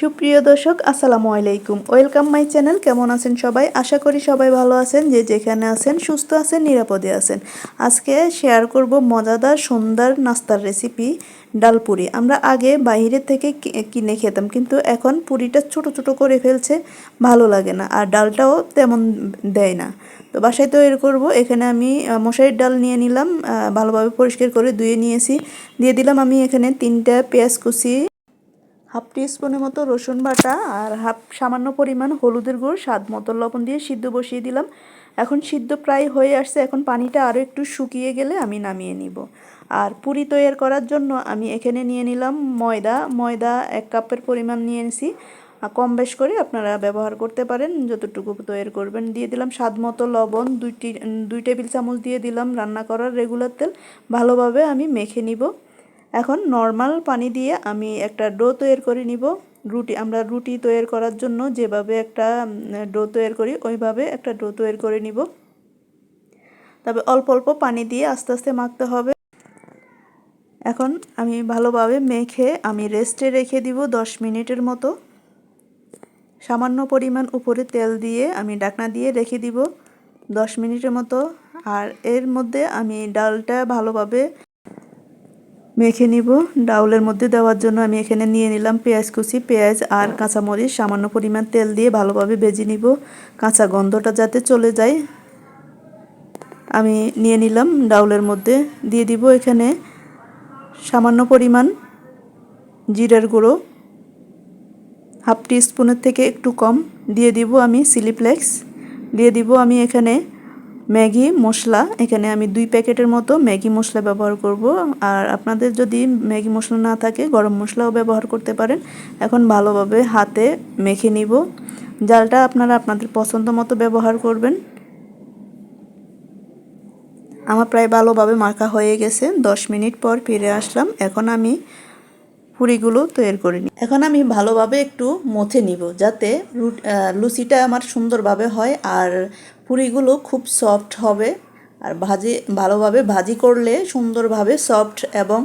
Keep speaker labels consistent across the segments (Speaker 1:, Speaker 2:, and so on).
Speaker 1: সুপ্রিয় দর্শক, আসসালামু আলাইকুম। ওয়েলকাম মাই চ্যানেল কেমন আছেন সবাই? আশা করি সবাই ভালো আছেন, যে যেখানে আছেন, সুস্থ আছেন, নিরাপদে আছেন। আজকে শেয়ার করব মজাদার, সুন্দর নাস্তার রেসিপি ডাল পুরি আমরা আগে বাইরে থেকে কিনে খেতাম, কিন্তু এখন পুরিটা ছোট ছোট করে ফেলছে, ভালো লাগে না। আর ডালটাও তেমন দেয় না। তো বাসায় তৈরি করব। এখানে আমি মশারির ডাল নিয়ে নিলাম ভালোভাবে পরিষ্কার করে ধুয়ে নিয়েছি। দিয়ে দিলাম আমি এখানে তিনটা পেঁয়াজ কুচি। হাফ টি স্পুনের মতো রসুন বাটা আর হাফ সামান্য পরিমাণ হলুদের গুঁড়ো, স্বাদ মতো লবণ দিয়ে সিদ্ধ বসিয়ে দিলাম। এখন সিদ্ধ প্রায় হয়ে আসছে, এখন পানিটা আরও একটু শুকিয়ে গেলে আমি নামিয়ে নিব। আর পুরি তৈরি করার জন্য আমি এখানে নিয়ে নিলাম ময়দা। ময়দা এক কাপের পরিমাণ নিয়ে আর কম বেশ করে আপনারা ব্যবহার করতে পারেন, যতটুকু তৈরি করবেন। দিয়ে দিলাম স্বাদ মতো লবণ, দুইটি দুই টেবিল চামচ দিয়ে দিলাম রান্না করার রেগুলার তেল। ভালোভাবে আমি মেখে নিব। এখন নর্মাল পানি দিয়ে আমি একটা ডো তৈরি করে নিব। রুটি, আমরা রুটি তৈরি করার জন্য যেভাবে একটা ডো তৈরি করি, ওইভাবে একটা ডো তৈরি করে নিব। তবে অল্প অল্প পানি দিয়ে আস্তে আস্তে মাখতে হবে। এখন আমি ভালোভাবে মেখে আমি রেস্টে রেখে দিব দশ মিনিটের মতো। সামান্য পরিমাণ উপরে তেল দিয়ে আমি ডাকনা দিয়ে রেখে দিব দশ মিনিটের মতো। আর এর মধ্যে আমি ডালটা ভালোভাবে মেখে নিব। ডাউলের মধ্যে দেওয়ার জন্য আমি এখানে নিয়ে নিলাম পেঁয়াজ কুচি, পেঁয়াজ আর কাঁচামরিচ। সামান্য পরিমাণ তেল দিয়ে ভালোভাবে ভেজে নিব। কাঁচা গন্ধটা যাতে চলে যায়, আমি নিয়ে নিলাম ডাউলের মধ্যে। দিয়ে দিব এখানে সামান্য পরিমাণ জিরার গুঁড়ো। হাফ টি স্পুনের থেকে একটু কম। দিয়ে দিব আমি সিলিপ্লেক্স দিয়ে দিব আমি এখানে ম্যাগি মশলা, এখানে আমি দুই প্যাকেটের মতো ম্যাগি মশলা ব্যবহার করব। আর আপনাদের যদি ম্যাগি মশলা না থাকে, গরম মশলাও ব্যবহার করতে পারেন। এখন ভালোভাবে হাতে মেখে নিব। জালটা আপনারা আপনাদের পছন্দ মতো ব্যবহার করবেন। আমার প্রায় ভালোভাবে মাখা হয়ে গেছে। দশ মিনিট পর ফিরে আসলাম। এখন আমি পুরিগুলো তৈরি করে নিই। এখন আমি ভালোভাবে একটু মথে নিব যাতে লুচিটা আমার সুন্দরভাবে হয় আর পুরিগুলো খুব সফট হবে। আর ভাজি, ভালোভাবে ভাজি করলে সুন্দরভাবে সফট এবং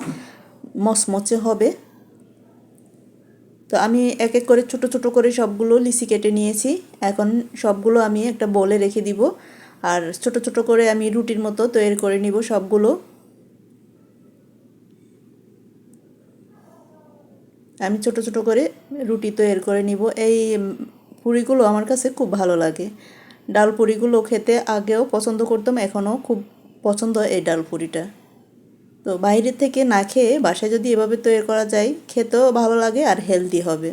Speaker 1: মচমচে হবে। তো আমি এক এক করে ছোট ছোট করে সবগুলো লিচি কেটে নিয়েছি। এখন সবগুলো আমি একটা বলে রেখে দিব। আর ছোট ছোট করে আমি রুটির মতো তৈরি করে নিব সবগুলো। আমি ছোট ছোট করে রুটি তৈরি করে নিব। এই পুরিগুলো আমার কাছে খুব ভালো লাগে। ডাল পুরিগুলো খেতে আগেও পছন্দ করতাম, এখনও খুব পছন্দ এই ডাল পুরিটা। তো বাইরে থেকে না খেয়ে বাসায় যদি এভাবে তৈরি করা যায়, খেতেও ভালো লাগে আর হেলদি হবে।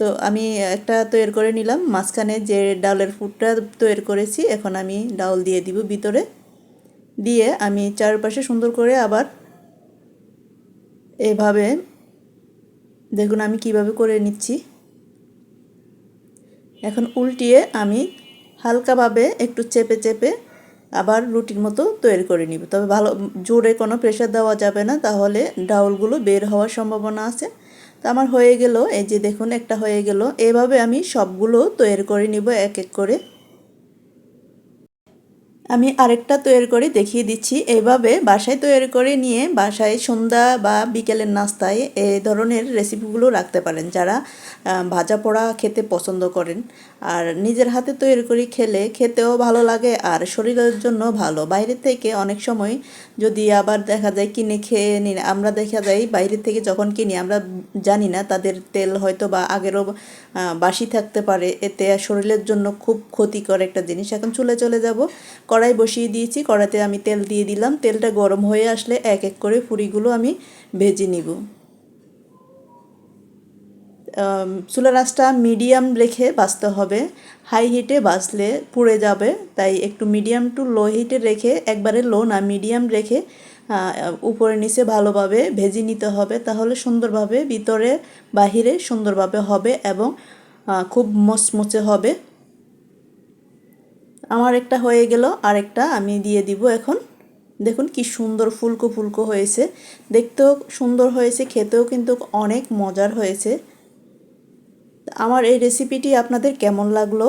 Speaker 1: তো আমি একটা তৈরি করে নিলাম, মাঝখানে যে ডালের ফুটটা তৈরি করেছি, এখন আমি ডাল দিয়ে দিব ভিতরে। দিয়ে আমি চারপাশে সুন্দর করে আবার এভাবে দেখুন আমি কীভাবে করে নিচ্ছি। এখন উল্টিয়ে আমি হালকাভাবে একটু চেপে চেপে আবার রুটির মতো তৈরি করে নিব। তবে ভালো, জোরে কোনো প্রেশার দেওয়া যাবে না, তাহলে ডাউলগুলো বের হওয়ার সম্ভাবনা আছে। তো আমার হয়ে গেল, এই যে দেখুন একটা হয়ে গেল। এভাবে আমি সবগুলো তৈরি করে নিব এক এক করে। আমি আরেকটা তৈরি করে দেখিয়ে দিচ্ছি। এইভাবে বাসায় তৈরি করে নিয়ে বাসায় সন্ধ্যা বা বিকেলের নাস্তায় এই ধরনের রেসিপিগুলো রাখতে পারেন যারা ভাজা পোড়া খেতে পছন্দ করেন। আর নিজের হাতে তৈরি করে খেলে খেতেও ভালো লাগে আর শরীরের জন্য ভালো। বাইরে থেকে অনেক সময় যদি আবার দেখা যায় কিনে খেয়ে নি, আমরা দেখা যায় বাইরে থেকে যখন কিনি, আমরা জানি না তাদের তেল হয়তো বা আগেরও বাসি থাকতে পারে। এতে শরীরের জন্য খুব ক্ষতিকর একটা জিনিস। এখন চলে চলে যাব কড়াই বসিয়ে দিয়েছি কড়াইতে আমি তেল দিয়ে দিলাম। তেলটা গরম হয়ে আসলে এক এক করে ফুরিগুলো আমি ভেজে নিব। আম, চুলার আঁচটা মিডিয়াম রেখে বাঁচতে হবে। হাই হিটে বাঁচলে পুড়ে যাবে তাই একটু মিডিয়াম টু লো হিটে রেখে একবারে লো না মিডিয়াম রেখে উপরে নিচে ভালোভাবে ভেজে নিতে হবে তাহলে সুন্দরভাবে ভিতরে বাহিরে সুন্দরভাবে হবে এবং খুব মচমচে হবে। আমার একটা হয়ে গেল, আরেকটা আমি দিয়ে দিব এখন। দেখুন কি সুন্দর ফুলকো ফুলকো হয়েছে। দেখতেও সুন্দর হয়েছে, খেতেও কিন্তু অনেক মজার হয়েছে। আমার এই রেসিপিটি আপনাদের কেমন লাগল?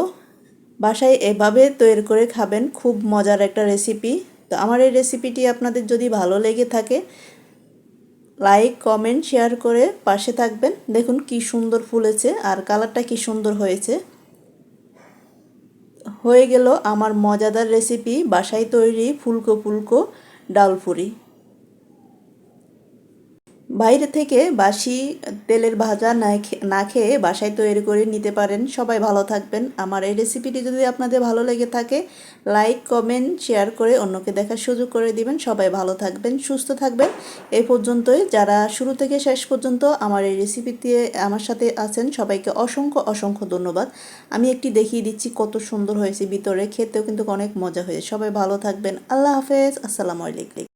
Speaker 1: বাসায় এভাবে তৈরি করে খাবেন, খুব মজার একটা রেসিপি তো আমার এই রেসিপিটি আপনাদের যদি ভালো লেগে থাকে লাইক কমেন্ট শেয়ার করে পাশে থাকবেন। দেখুন কি সুন্দর ফুলেছে আর কালারটা কি সুন্দর হয়েছে। হয়ে গেল আমার মজাদার রেসিপি বাসায় তৈরি ফুলকো ফুলকো ডাল ডালপুরি। বাইরে থেকে বাসি তেলের ভাজা না খে- না খেয়ে বাসায় তৈরি করে নিতে পারেন। সবাই ভালো থাকবেন। আমার এই রেসিপিটি যদি আপনাদের ভালো লেগে থাকে লাইক কমেন্ট শেয়ার করে অন্যকে দেখার সুযোগ করে দিবেন। সবাই ভালো থাকবেন, সুস্থ থাকবেন। এই পর্যন্তই। যারা শুরু থেকে শেষ পর্যন্ত আমার এই রেসিপিতে আমার সাথে আছেন, সবাইকে অসংখ্য অসংখ্য ধন্যবাদ। আমি একটি দেখিয়ে দিচ্ছি কত সুন্দর হয়েছে ভিতরে। খেতেও কিন্তু অনেক মজা হয়েছে। সবাই ভালো থাকবেন। আল্লাহ হাফেজ। আসসালামু আলাইকুম।